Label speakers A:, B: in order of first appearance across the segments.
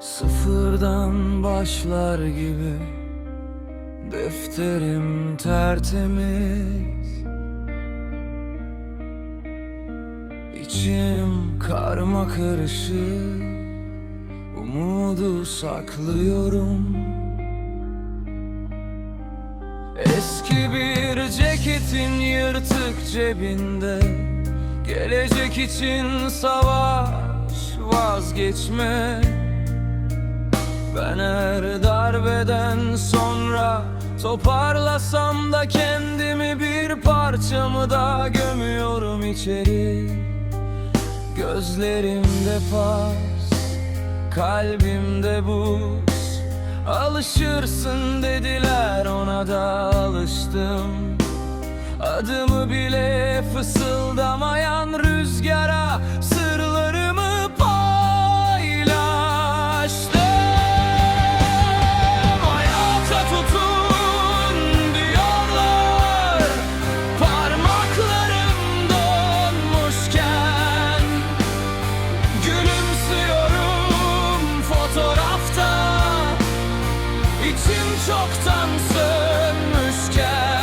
A: Sıfırdan başlar gibi. Defterim tertemiz. İçim karma karışık. Umudu saklıyorum. Eski bir ceketin yırtık cebinde. Gelecek için savaş vazgeçme Ben her darbeden sonra Toparlasam da kendimi bir parçamı da gömüyorum içeri. Gözlerimde pas, kalbimde buz. Alışırsın dediler ona da alıştım. Adımı bile fısıldamayan rüzgara Sırlarımı İçim çoktan sönmüşken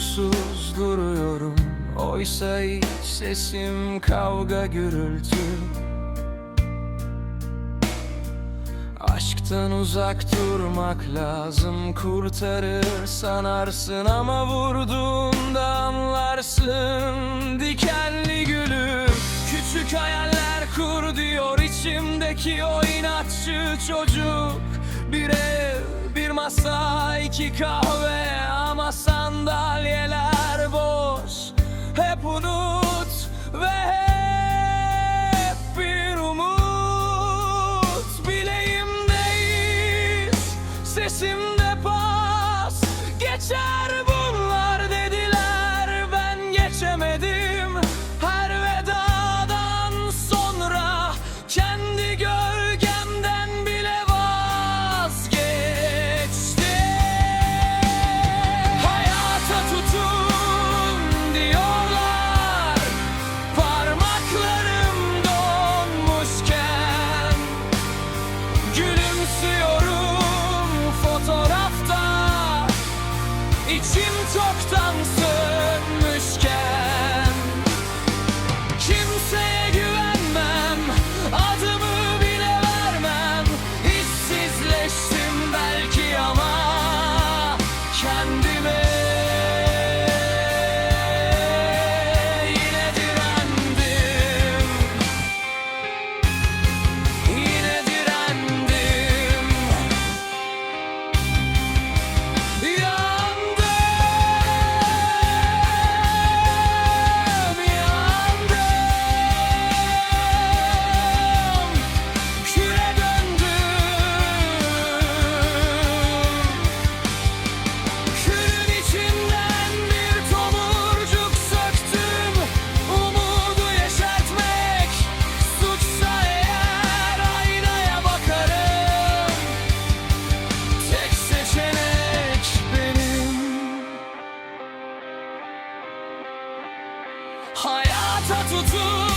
A: Duygusuz duruyorum Oysa hiç sesim kavga gürültü. Aşktan uzak durmak lazım Kurtarır sanarsın ama vurduğunda anlarsın. Dikenli gülüm Küçük hayaller kur diyor içimdeki o inatçı çocuk. Bir ev, bir masa, iki kahve ama Yatıyorum fotoğrafta. İçim tokta tutun.